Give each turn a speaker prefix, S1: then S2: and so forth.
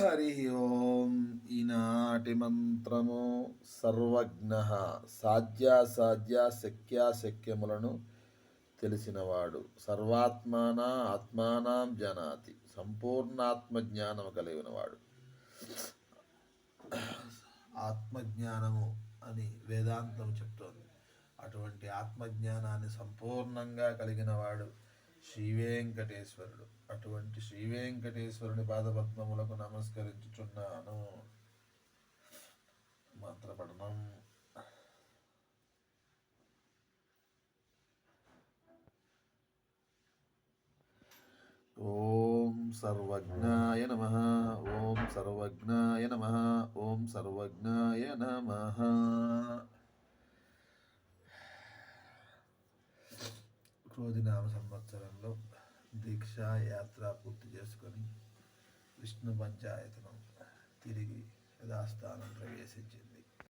S1: హరి ఓం ఈనాటి మంత్రము సర్వజ్ఞ సాధ్యాసాధ్య శక్యాశక్యములను తెలిసినవాడు। సర్వాత్మాన ఆత్మానం జనాతి। సంపూర్ణాత్మ జ్ఞానము కలిగినవాడు। ఆత్మజ్ఞానము అని వేదాంతం చెప్తోంది. అటువంటి ఆత్మజ్ఞానాన్ని సంపూర్ణంగా కలిగినవాడు శ్రీ వెంకటేశ్వరుడు అటువంటి శ్రీ వెంకటేశ్వరుని పాదపద్మములకు నమస్కరించుచున్నాను. మంత్రపఠనం. ఓం సర్వజ్ఞాయ నమ. ఓం సర్వజ్ఞాయ నమ. ఓం సర్వజ్ఞాయ నమ. క్రోధినామ సంవత్సరంలో దీక్షా యాత్ర పూర్తి చేసుకొని విష్ణు పంచాయతనం తిరిగి యథాస్థానం ప్రవేశించింది.